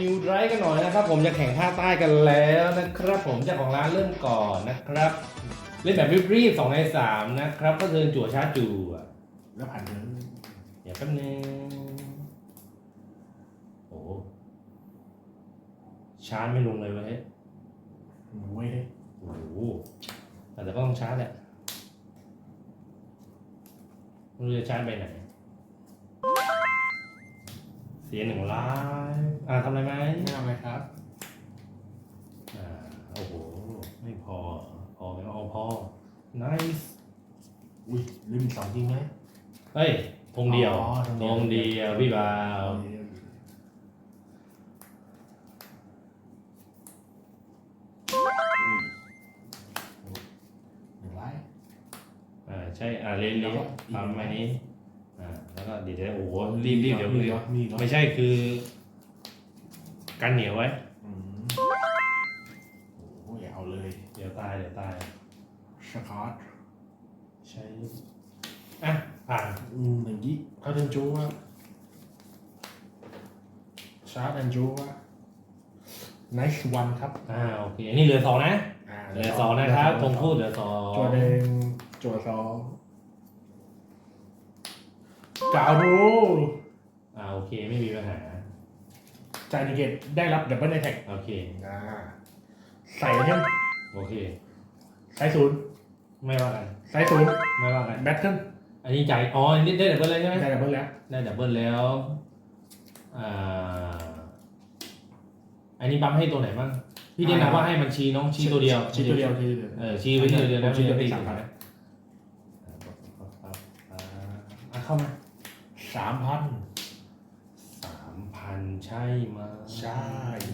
นิวไดรกันหน่อยนะครับ ผมจะแข่งภาคใต้กันแล้วนะครับ ผมเจ้าของร้านเริ่มก่อนนะครับ เล่นแบบรีบๆสองในสามนะครับ ก็คือจั่วชาร์จจั่วแล้วผ่านเดินเดี๋ยวแป๊บนึงโอ้โหชาร์จไม่ลงเลยเว้ยเว้ยโอ้โหแต่ก็ต้องชาร์จแหละไม่รู้จะชาร์จไปไหน เสียหนึ่งล้านอ่าทำอะไรไหมไม่ทำอะไรครับอ่าโอ้โห ไม่พอ พอไหมเอาพอ nice อุ้ยลืมอีกสองจริงไหมเฮ้ยธงเดียวอ๋อธงเดีธยวงเดียวพี่บ่าวหนึ่งไลท์อ่าใช่ อ่าเล่นแล้เลี้วยก็วอีกทำไหมมานี้ อ่าแล้วก็เดี๋ยวจะโอ้โหรีบรีบเดี๋ยวมีเดี๋ยวเหรอมีเหรอไม่ใช่คือ กันเหนียวไว้ อืมโอ้ยเอาเลยเดี๋ยวตายเดี๋ยวตาย สกอตใช่อะผ่านอืมหนึ่งยี่เขาเดินจูว่าชาร์จแอนจูว่า nice one ครับ อ่าโอเคอันนี้เหลือสองนะ อ่าเหลือสองนะครับธงพูดเหลือสองจัวหนึ่งจัวสอง กาวดูอ่าโอเคไม่มีปัญหาจายนิเกตได้รับดับเบิลไอแท็กโอเคอ่าใส่เนี่ยโอเคใส่ศูนย์ไม่ว่ากันใส่ศูนย์ไม่ว่ากันแบทเทิลอันนี้จ่ายอ๋ออันนี้ได้ดับเบิลเลยใช่ไหมได้ดับเบิลแล้วได้ดับเบิลแล้วอ่าอันนี้บัมให้ตัวไหนบ้างพี่แนะนำว่าให้มันชี้น้องชี้ตัวเดียวชี้ตัวเดียวทีเดียวเออชี้ไว้ที่ตัวเดียวผนะมชี้ตัวไม่ที่ใช่สามพันนะอะเข้ามา สามพันสามพันใช่ไหมใช่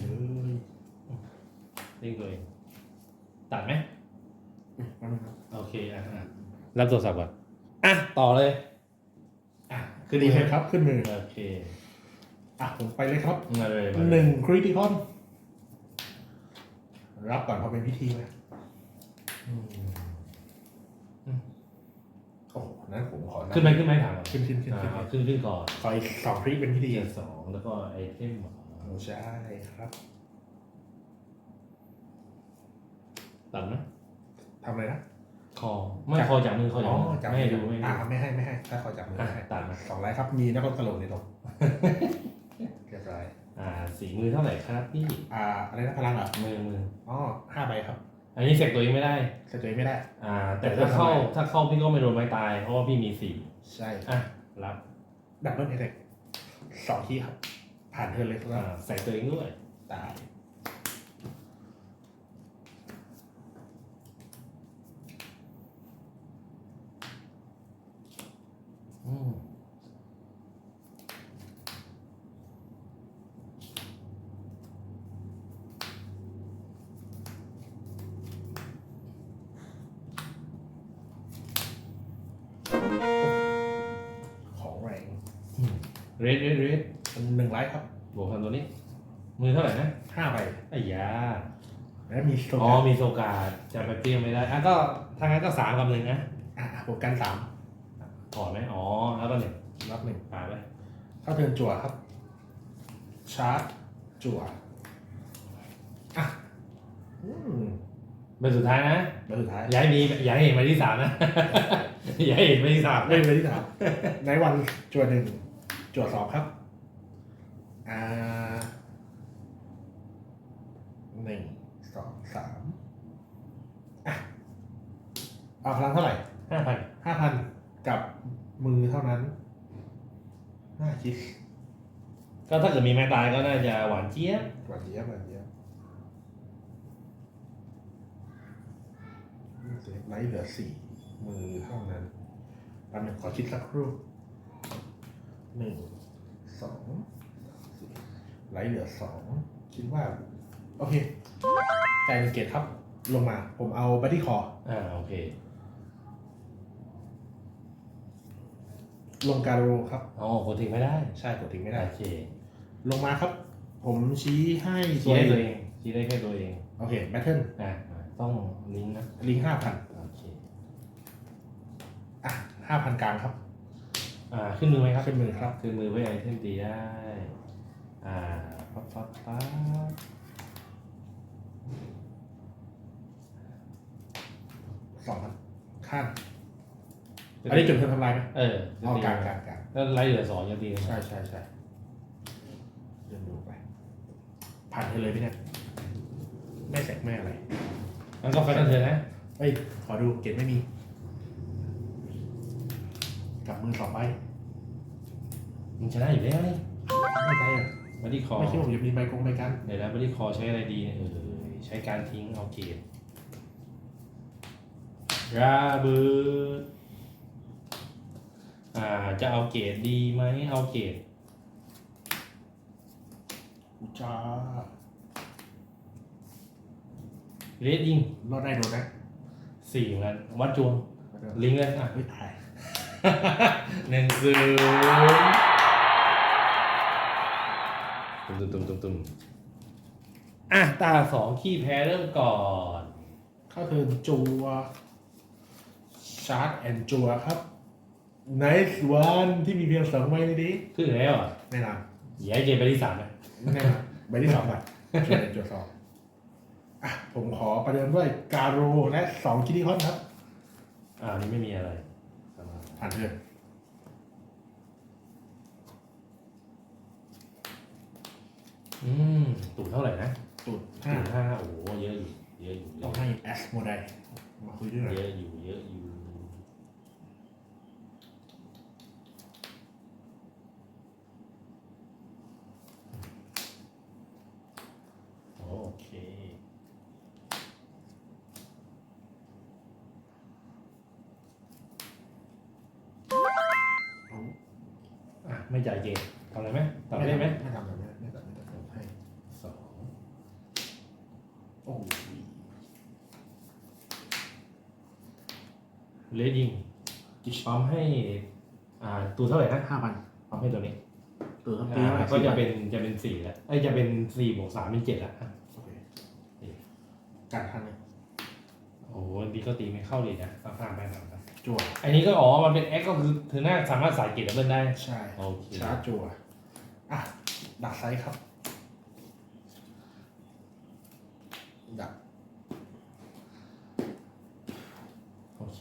เลยเล่นตัวเองตัดไหมอืมนั่นครับโอเคอะอะรับโทรศัพท์ก่อนอะ ต่อเลย อะคือดีเลยครับ ขึ้นมือ โอเค อะ ผมไปเลยครับมาเลยมาเลยหนึ่งคริติคอน รับก่อนเพราะเป็นพิธีเลยอืมโอ้โห นั้นผมขอขึ้นไหมขึ้นไหมถามก่อนขึ้นขึ้นขึ้นอ่าขึ้นเอาขึ้นขึ้นก่อนขออีกสองคลิปเป็นพิธีเทียร์สองแล้วก็ไอเทมเหรอใช่ครับตัดไหมทำอะไรนะ คอไม่คอจากมือคอจากมือจับไม่ให้ดูไม่อ่าให้ดูไม่ให้ไม่ให้ ถ้าขอจับมืออะไม่ให้ตัดมาสองไลท์ครับมีนักกโลในตรงเรียบร้อยอ่าสีมือเท่าไหร่ครับพี่อ่าอะไรนะพลังเหรอมือมืออ๋อห้าใบครับ อันนี้เสกตัวเองไม่ได้เสร็จตัวเองไม่ได้ อ่า แต่ถ้าเข้าถ้าเข้าพี่ก็ไม่โดนไม้ตายเพราะว่าพี่มีสี่ใช่อะรับดับเบิลเอเทคสองที่ครับ ผ่านเทิร์นเลยครับอ่าใส่ตัวเองด้วย ตาย เรดเรดเรดเป็นหนึ่งไลท์ครับบวกพันตัวนี้ มือเท่าไหร่นะห้าใบไอ้ยาแล้วมีโซอ๋อ กามีโซกาดจะไปเปรี้ยงไม่ได้อะก็ทางนั้นก็สามกับหนึ่งนะอะบวกกันสามถอดไหมอ๋อ แล้วก็หนึ่งรับหนึ่งปาไปเข้าเทิร์นจั่วครับ ชาร์จจั่วอะอืมใบสุดท้ายนะ ใบสุดท้ายย้ายมีย้ายเห็นใบที่สามนะ ย้ายเห็นใบที่สามเล่นไปที่สามในวันจั่วหนึ่ง จั่วสองครับ อ่าหนึ่งสองสามอะเอาพลังเท่าไหร่ห้าพันห้าพันกับมือเท่านั้นห้าคิดก็ถ้าเกิดมีไม้ตายก็น่าจะหวานเจี๊ยบหวานเจี๊ยบหวานเจี๊ยบไลท์เหลือสี่มือเท่านั้นแป๊บนึงขอคิดสักครู่ หนึ่งสองสี่ไลท์เหลือสองคิดว่า โอเคจ่ายหนึ่งเกตครับ ลงมา ผมเอาบัตตี้คอ อ่าโอเค ลงการโรครับ อ๋อกดทิ้งไม่ได้ ใช่กดทิ้งไม่ได้ โอเคลงมาครับ ผมชี้ให้ชี้ได้ตัวเองชี้ได้แค่ตัวเอง โอเคแบทเทิลอ่าต้องลิงก์นะลิงห้าพันโอเค อะห้าพันกลางครับ อ่าขึ้นมือไหมครับขึ้นมือครับ ขึ้นมือไว้ไอเทมตีได้ อ่าปั๊บปั๊บปั๊บสองพันข้างอันนี้จุดเพิ่มทำลายไหมเออเอากลางกลางกลางแล้วไล่เหลือสองยังตีกันใช่ใช่ใช่เดินดูไป ผ่านเธอเลยพี่เนี่ยไม่แสกไม่อะไรมันก็ไฟนั่นเธอนะเอ้ยขอดูเกตไม่มี กลับมือสองใบมึงชนะอยู่แล้วนี่ไม่ใช่อะบัดดี้คอไม่คิดว่าผมจะมีใบกงใบกันเดี๋ยวนะบัดดี้คอใช้อะไรดีเนี่ยเออใช้การทิ้งเอาเกตราเบิดอ่าจะเอาเกตดีไหมเอาเกตอุจาเรดยิงรอดได้โดนนะสี่เหมือนกันวัดจวงลิงก์เลยอะ เฮ้ยถ่าย หนึ่งศูนย์ตุ้มตุ้มตุ้มตุ้มอะตาสองขี้แพ้เริ่มก่อนเข้าเทินจัวชาร์จแอนจัวครับ nice one ที่มีเพียงสองใบในนี้ขึ้นแล้วอะแน่นอนอย่าให้เกมไปที่สามนะแน่นอนใบที่สองก่อนจัวแอนจัวสองอะผมขอประเดิมด้วยการโรและสองคิดดี้ฮอนครับอ่านี่ไม่มีอะไร ผ่านเทิร์นอืมตูดเท่าไหร่นะตูดตูห้าดห้าโอ้โหเยอะอยู่เยอะอยู่เยต้องอะให้แอสโมไดมาคุยด้วยหน่อย เยอะอยู่เยอะอยู่โอเค อะไม่จ่ายเกมทำอะไรไหมตัดได้ไหม ไม่ทำแบบนี้ไม่ตัดไม่ตัดผมให้ สอง โอ้ยเลดยิงปั๊มให้อ่าตัวเท่าไหร่นะห้าพันปั๊มให้ตัวนี้ตัวครับอ่าก็จะเป็นจะเป็นสี่แล้วไอ้ยจะเป็นสี่บวกสามเป็นเจ็ดแล้วอะโอเคการทันเลยโอ้โหดีก็ตีไม่เข้าเลยนะข้ามไปข้ามไปจั่วอันนี้ก็อ๋อมันเป็นแอคก็คือเธอหน้าสามารถสายเกตดับเบิลได้ ใช่โอเค ชาร์จจั่วอะดักไซส์ครับ ดักโอเค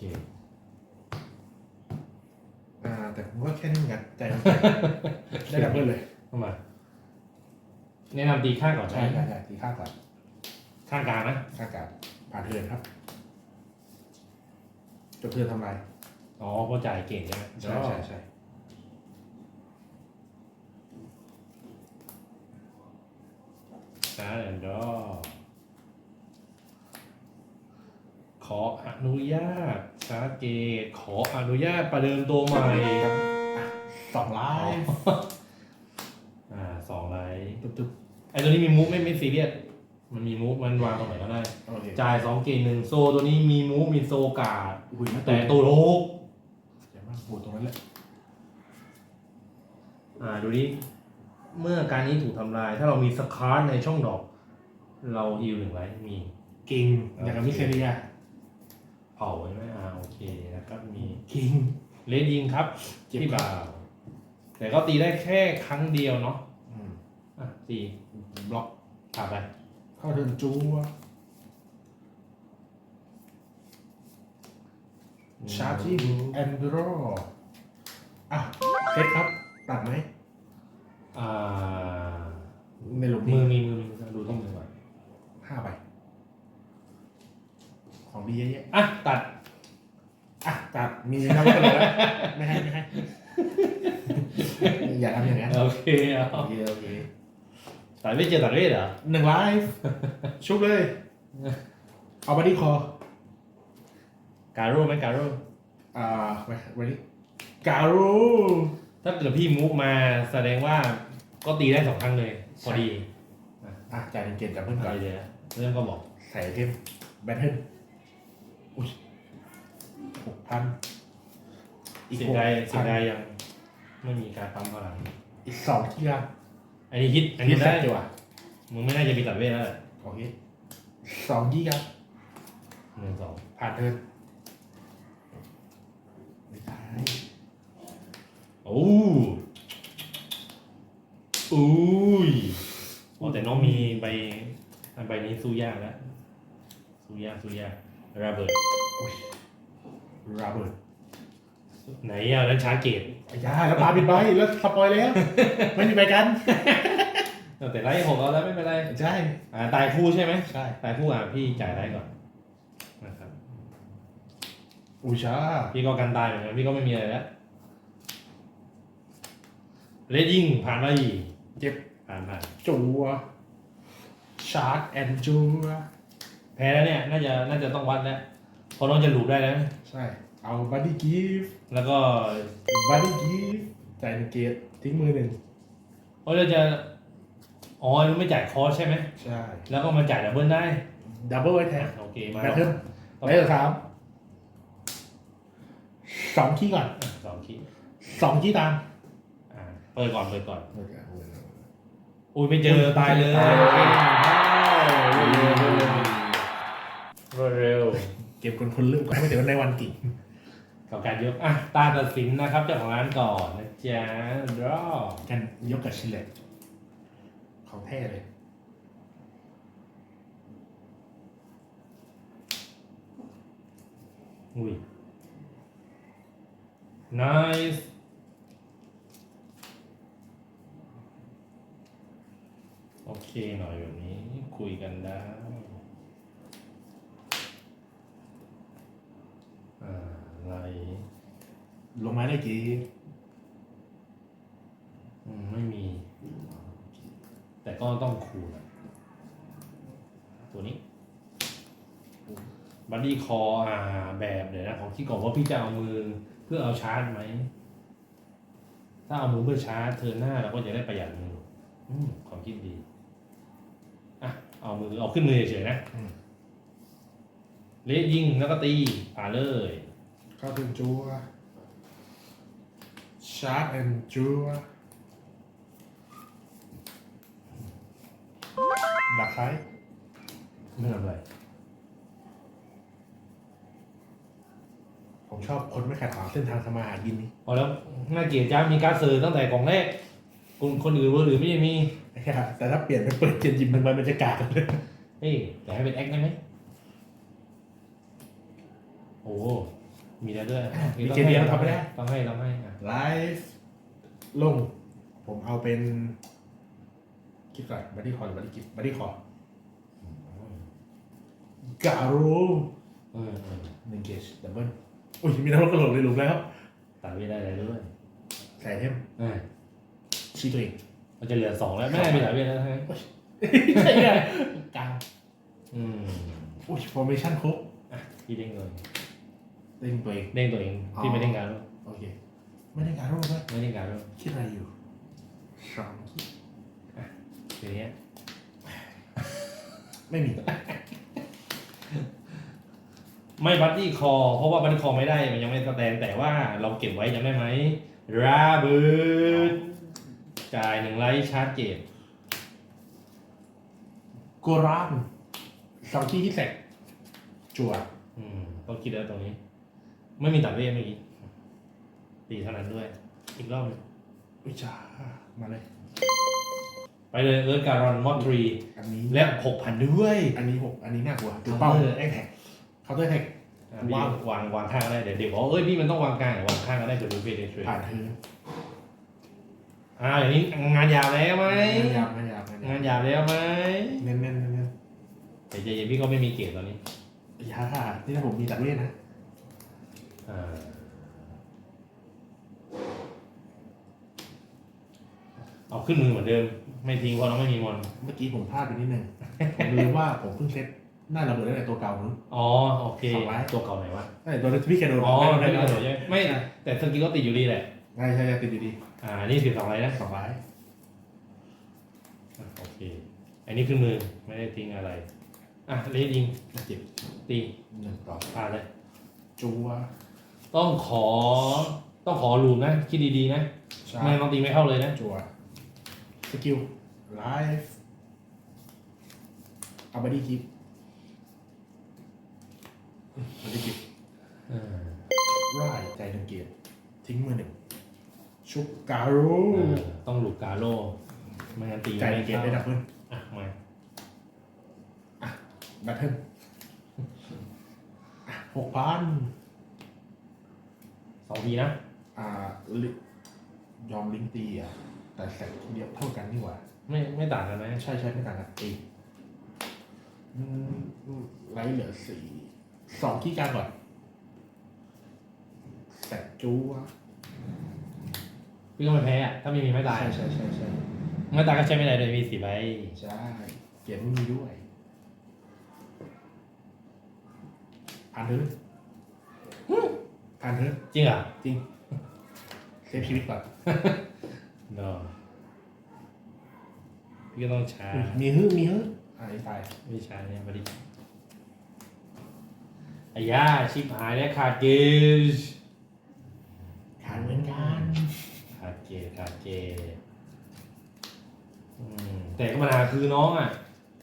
อ่า แต่ผมก็แค่นี้เหมือนกันใจมันได้ดับเบิลเลยเข้ามา แนะนำตีข้างก่อนใช่นะใช่ใช่ตีข้างก่อนข้างกลางนะข้างการผ่านเทิร์นครับจบเทิร์นทำลายอ๋อเพราะจ่ายเก่งใช่ไหมใช่ใช่ใช่ชาร์แอนด์ดอ ขออนุญาตชาร์จเกตขออนุญาตประเดิมตัวใหม่อะสองไลฟ์อ่าสองไลท์ตุ๊บตุ๊บไอ้ตัวนี้มีมูฟไม่ไม่ซีเรียสมันมีมูฟมันวางตรงไหนก็ได้ โอเคจ่ายสองเกตหนึ่งโซตัวนี้มีมูฟมีโซการ์ดอุ้ยแต่ตัวโลกเดี๋ยวมาบูตรงนั้นแหละอ่าดูดิเมื่อการนี้ถูกทำลาย ถ้าเรามีสคาร์ในช่องดอก เราฮิวหนึ่งไลท์มีกิงอย่างกับมิเคเรีย เผาใช่ไหมอ่าโอเคนะครับมีกิงเลดยิงครับเจ็บที่บ่าวแต่ก็ตีได้แค่ครั้งเดียวเนาะอืมอะตีบล็อกผ่านไปเข้าเทิร์นจัวชาร์จิแอนดรออะเซตครับตัดไหมอ่าในหลุมมืนี้อมีมือมีดูที่มือก่อน ห้าใบ ของดี เยอะแยะอะตัด อะตัดมีนะว่าเลยนะไม่ให้ไม่ให้อย่าทำอย่างนั้นโอเคเอาโอเคโอเคตัดไม่เจอตัดเวทเหรอหนึ่งไลฟ์ชุบเลย เอาบอดี้คอการโร่ไหมการโร่อ่าไปวันนี้การูถ้าเกิดพี่มูฟมาแสดงว่าก็ตีได้สองครั้งเลย พอดีอะจ่ายหนึ่งเกมจากเพื่อนก่อะอนไรเดี๋ยวเรื่องก็บอก ใส่เทมแบทเทิลอุ้ย หกพันอีกเสียหกดายเสียพันดายยังไม่มีการปั๊มพลังอีกสองที่ละอันนี้ฮิตอันที่นี้ใส่ได้ดีกว่ามึงไม่น่าจะมีตัดเวทแล้วแหละโอเคสองยี่ครับหนึ่งสองผ่านเทิร์นไม่ใช่โอ้อู้ยน้องมีใบใบนี้สู้ยากแล้วสู้ยากสู้ยาก ระเบิดอุ้ยราเบิร์ตไหนอะแล้วชาร์จเกตไอ้ยาแล้วปาปิดใบแล้วสปอยแล้วไม่มีใบกัน แต่ไล่หกเอาแล้วไม่เป็นไรใช่อ่าตายคู่ใช่ไหมใช่ตายคู่อะพี่จ่ายได้ก่อนนะครับอุยชาพี่ก็กันตายเหมือนกันพี่ก็ไม่มีอะไรแล้วเลดยิงผ่านไปเจ็บผ่านผ่านจัวชาร์จแอนจัว แพ้แล้วเนี่ย น่าจะน่าจะต้องวัดแล้วเพราะน้องจะหลูบได้แล้ว ใช่ เอาบัดดี้กิฟต์แล้วก็บัดดี้กิฟต์จ่ายหนึ่งเกตทิ้งมือหนึ่งเพราะเราจะอ๋อมันไม่จ่ายคอร์สใช่ไหมใช่แล้วก็มาจ่ายดับเบิลได้ดับเบิลไว้แทนโอเคมาแบทเทิลไว้เหลือสามสองขี้ก่อนอะสองคีสองขี้ตามอ่าเปิดก่อนเปิดก่อนโอเคอุ้ยไม่เจอตายเลย ก็บคนคนลืมก่อนไม่เดี๋ยวในวันกิ่งกับการยกอะตาตัดสินนะครับเจ้าของร้านก่อนนะจ๊ะรอกันยกกับชิเลตของแท้เลยอุ้ย nice โอเคหน่อยแบบนี้คุยกันได้อ่าอะไร ลงมาได้กี่อืมไม่มี แต่ก็ต้องคูณอะตัวนี้ บัดดี้คออ่า แบบเดี๋ยวนะ ของที่ก่อนว่าพี่จะเอามือเพื่อเอาชาร์จไหม ถ้าเอามือเพื่อชาร์จเธอหน้าเราก็จะได้ประหยัดมืออืมความคิดดี อะ เอามือเอาขึ้นมือเฉยๆนะเลสยิงแล้วก็ตีผ่านเลย เข้าถึงจัวชาร์จแอนจัวดักซ้ายไม่ทำอะไร ผมชอบคนไม่ขัดขวางเส้นทางสมาหากินนี่พอแล้วน่าเกลียดจ้ามีการดเซอร์ตั้งแต่กล่องแรกคนคนอื่นคนอื่นไม่ได้มีแต่ถ้าเปลี่ยนเป็นเปิดเจนยิมหนึ่งใบมันจะกากกันเลย เฮ้ยแต่ให้เป็นแอคได้ไหมโอ้โห มีแล้วด้วยมีเจนเดียวทำไม่ได้ต้องให้ต้องให้อะไลฟ์ลง ผมเอาเป็นคิดก่อนบัดดี้คอร์หรือบัดดี้กิฟบัดดี้คอร์กาโรเออเออหนึ่งเกจดับเบิลอุ้ยมีนักรบกระโดดเลยหลุมแล้วตัดไม่ได้อะไรด้วยใส่เทมเออชี้ตัวเองมันจะเหลือสองแล้วไม่ได้มีหลายเวทแล้วใช่ไหมใช่ไงกลางอืมอุ้ยฟอร์เมชั่นครบอะพี่เด้งเลย เด้งตัวเอง เด้งตัวเองพี่ไม่เด้งการดโอเค ไม่ได้การโรคไหมไม่เด้งการดคิดอะไรอยู่สองคิดทีเนี้ยไม่มีไม่บัตตี้คอเพราะว่าบัตตี้คอไม่ได้มันยังไม่สแตนแต่ว่าเราเก็บไว้จำได้ไหมราเบิดจ่ายหนึ่งไลท์ชาร์จเกตโกรานสองที่ที่แสกจั่วอืมต้องคิดแล้วตรงนี้ ไม่มีตัดเวทเมื่อกี้ตีเท่านั้นด้วย อีกรอบหนึ่งอุ้ยจ้ามาเลย ไปเลยเอิร์ธการอนมอทรีอันนี้และหกพันด้วยอันนี้หกอันนี้น่ากลัวถูถูกกเป้าเป้าแอคแท็กเคาน์เตอร์แท็กวางวางวางข้างก็ได้เดี๋ยวเดี๋ยวบอกว่าเอ้ยพี่มันต้องวางกลางวางข้างก็ได้เดี๋ยวดูเฟรนเทรผ่านเธออ่าอย่างนี้งานยาวแล้วไหม ไม่ยาวไม่ยาวไม่ยาวงานยาวแล้วไหมเน้นเน้นเน้นเน้นแต่ใจเย็นพี่ก็ไม่มีเกรดตอนนี้ยาค่ะนี่ถ้าผมมีตัดเวทนะอ่า เอาขึ้นมือเหมือนเดิม ไม่ทิ้งเพราะเราไม่มีมอนเมื่อกี้ผมพลาดไปนิดนึง ผมลืมว่าผมเพิ่งเซ็ตหน้าระเบิดตั้งแต่ตัวเก่านู้น อ๋อโอเคสองไว้ ตัวเก่าไหนวะตั้งแต่ตัวที่พี่แกโดนอ๋อไม่ไม่ได้ได้ไม่โดได้ดใช่ไหมไม่แต่สกิลก็ติดอยู่ดีแหละ ใช่ใช่ใช่ติดอยู่ดีอ่านี่สิบสองไรนะสองร้ายอะโอเค อันนี้ขึ้นมือไม่ได้ทิ้งอะไร อะเลสยิงเจ็บตีหนึ่งต่อผ่านเลยจัว ต้องขอ ต้องขอลูมนะ คิดดีๆนะชาไม่งั้นต้องตีไม่เข้าเลยนะ จัวสกิลไลฟ์เอาบัดดี้กิฟบัดดี้กิฟเออร่ายใจหนึ่งเกียรติทิ้งมือหนึ่งชุบการูเออต้องหลุกกาโลไม่งั้นตีใจหนึ่งเกียรติได้ดับเบิ้ลอะมาแบทเทิลหกพัน สองทีนะ อ่าลิยอมลิงก์ตีอะ แต่แสงทีเดียวเท่ากันนี่หว่า ไม่ไม่ต่างกันไหมใช่ใช่ไม่ต่างกันตีอืมอืมไลท์เหลือสี่สองที่กลางก่อนแสกจูวะพี่ก็ไม่แพ้อะถ้าไม่มีไม่ตายใช่ใช่ใช่ใช่ไม่ตายก็ใช้ไม่ได้เลยมีสี่ใบใช่เกียรติไม่มีด้วยผ่านเถ อะผ่านเถอะจริงเหรอจริงเซฟชีวิตก่อน เนาะพี่ก็ต้องใช้ มีฮึมีฮึอ่าไอ้ตายไม่ใช้เนี่ยมาดิไอ้ย่าชิบหายแล้วขาดเกจขาดเหมือนกันขาดเกจขาดเกจอืมแต่ก็ปัญหาคือน้องอะ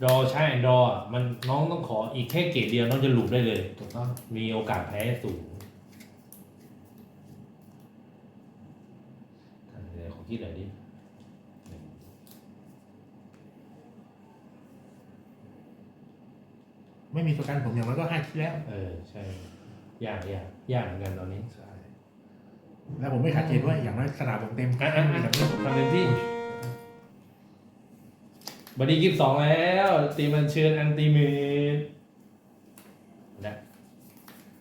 ดอใช้ดออะมันน้องต้องขออีกแค่เกจเดียวน้องจะหลุดได้เลย ถูกต้องมีโอกาสแพ้สูง เดี๋ยวขอคิดหน่อยดิไม่มีตัวกันผมอย่างน้อยก็ห้าที่แล้ว เออ ใช่ยากยากยากเหมือนกันตอนนี้ใช่แล้วผมไม่ขาดเกณฑ์ด้วยอย่างน้อยสนามผมเต็มอะอะอะทำเต็มที่บัดดี้กิฟสองแล้ว ตีมันเชิญอันตีเมดและ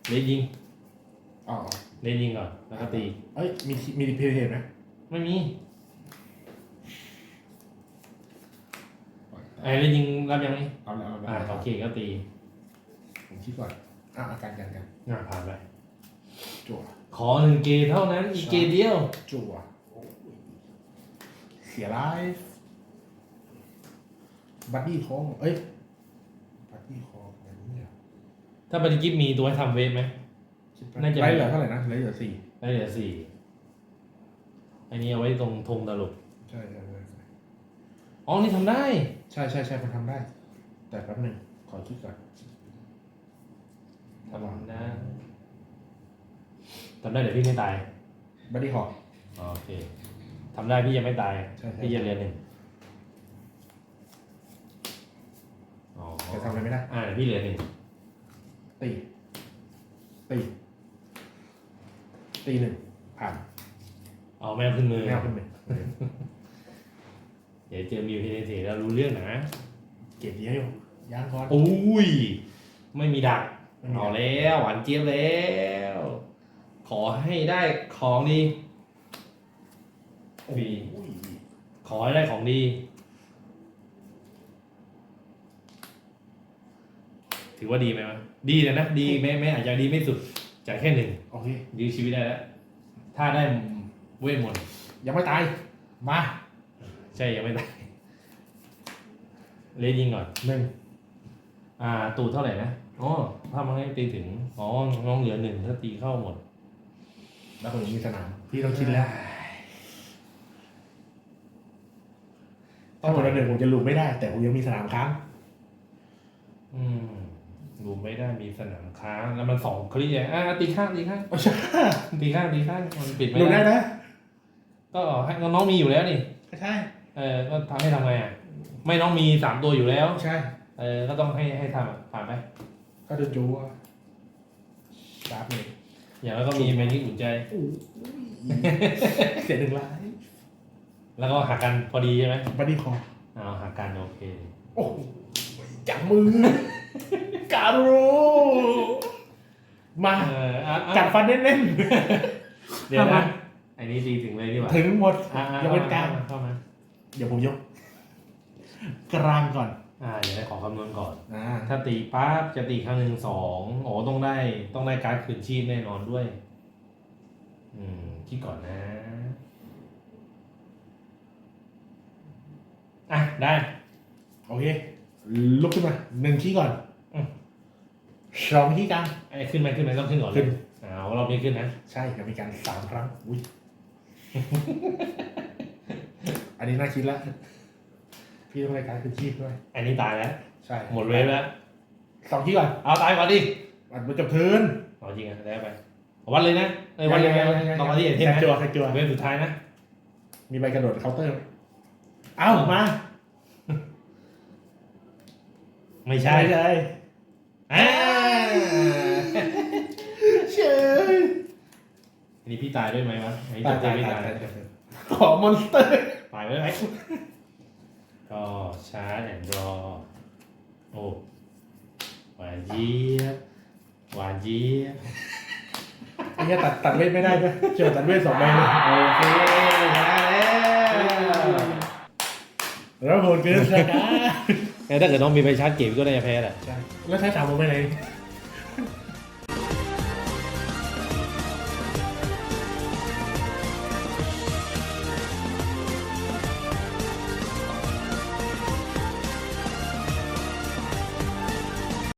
เลนยิงอ๋อเลนยิงก่อนแล้วก็ตี เอ้ยมีทีมีเพลย์ไหม ไม่มีไอ้เลนยิงรับยังไงเอาแล้วเอาแล้วอ่าโอเคก็ตีผมคิดก่อนอะอาการกันกันงานผ่านไป จั่วขอหนึ่งเกมเท่านั้นอีกเกมเดียว จั่วโอ้ยเสียไลฟ์บัดดี้คองเอ้ยบัดดี้คองอะไรเนี่ยถ้าบัดดี้กิฟมีตัวให้ทำเวฟไหม คิดว่น่าจะไลฟ์เหลือเท่าไหร่นะไลฟ์เหลือสี่ได้เหลือสี่ อันนี้เอาไว้ตรงธงตลกใช่ใช่ใช่ใช่อ๋อนี่ทำได้ ใช่ใช่ใช่มันทำได้ แต่แป๊บหนึงขอคิดก่อนทำได้ทำได้เดี๋ยวพี่ไม่ตายบัดดี้ฮอกอ๋อโอเคทำได้พี่ยังไม่ตาย ใช่ใช่ พี่จะเรียนหนึ่งอ๋อแต่ทำอะไรไม่ได้ อ่าเดี๋ยวพี่เรียนหนึ่งตี ตี ตีหนึ่งผ่าน เอาแมวขึ้นมือ แมวขึ้นหนึ่งเดี๋ยวเจอมิวเทเนเทแล้วรู้เรื่องนะเก็บเยอะอยู่ย่างก่อนอุ้ย ไม่มีดักไม่มีเอาแล้วหวานเจี๊ยบแล้ว ขอให้ได้ของดี โอ้ยขอให้ได้ของดี ถือว่าดีไหมวะดีนะนะ ดีแม้แม้อาจจะดีไม่สุดจากแค่หนึ่งโอเคยื้อชีวิตได้แล้ว ถ้าได้ เวทมนต์ยังไม่ตาย มา ใช่ยังไม่ได้เลนยิงก่อนหนึ่งอ่า ตูดเท่าไหร่นะอ๋อถ้ามันให้ตีถึงอ๋อน้องเหลือหนึ่งถ้าตีเข้าหมด แล้วผมมีสนามพี่ต้องคิดแล้วถ้าคนละหนึ่งผมจะลูกไม่ได้ แต่ผมยังมีสนามค้างอืมรวมไม่ได้มีสนามค้างแล้วมันสองคลิกอะอะตีข้างตีข้างโอ้ใช่ตีข้างตีข้างมันปิดไม่ลูกได้ได้นะ ก็ให้น้องมีอยู่แล้วนี่ ก็ใช่ เออก็ทำให้ทำไงอะ ไม่น้องมีสามตัวอยู่แล้ว ใช่ เออ ก็ต้องให้ให้ทำอะผ่านไปก็จะจูว่าชาร์ปเลยอย่างแล้วก็มีเมนิอุ่นใจโอ้ยเสียหนึ่งล้านแล้วก็หักกันพอดีใช่ไหมบัดดี้คอเอาหักกันโอเค โอ้โหจับมือ การโรมา เอออะอะ กัดฟันเน้นเดี๋ยวนะ ไอ้นี่ตีถึงเลยดีกว่าๆถึงหมดอะอะยกเว้นกลางเข้ามาเดี๋ยวผมยก กลางก่อน อ่าเดี๋ยวได้ขอคำนวณก่อน อ่า ถ้าตีปั๊บจะตีครั้งหนึ่งสองโอ้ต้องได้ต้องได้การดคืนชีพแน่นอนด้วย อืมคิดก่อนนะ อะ ได้ โอเค ลุกขึ้นมาหนึ่งขี้ก่อนอืม สองขี้กลาง ไอ้ขึ้นไหมขึ้นไหมต้องขึ้นก่อนเลขึ้ยนเอารอบนี้ขึ้นนะ ใช่จะมีการสามครั้ง อุ้ย อันนี้น่าคิดแล้วพี่ต้องรายการคือชีพด้วย อันนี้ตายแล้ว ใช่หมดเวฟแล้วสองขี้ก่อน เอาตายก่อนดิอันมันจบเทิร์นเอาจริงอะได้ไปเอาวัดเลยนะเอ้ยวัดเลยนะต้องมาที่เอ็นเทนแค่นะจัวแค่จัวเวฟสุดท้ายนะ มีใบกระโดดเคาน์เตอร์ไหมเอ้ามา ไม่ใช่ไม่ใช่อ่าเชย อันนี้พี่ตายด้วยไหมวะอันนี้ตายจำได้ตายไม่ตาตายยตายขอมอนสเตอร์ตายไว้ไหมก็ชาร์จแอนด์รอโอ้หวานเจี๊ยบหวานเจี๊ยบไอ้เหี้ยตัดตัดเวทไม่ได้ด้วยเจอตัดเวทสองใบเลยโอเคมาแล้วแล้วโหดเกินสกาแต่ถ้าเกิดน้องมีไปชาร์จเก็บก็ได้จะแพ้แหละแล้วใช้ถามผมไปไหนเ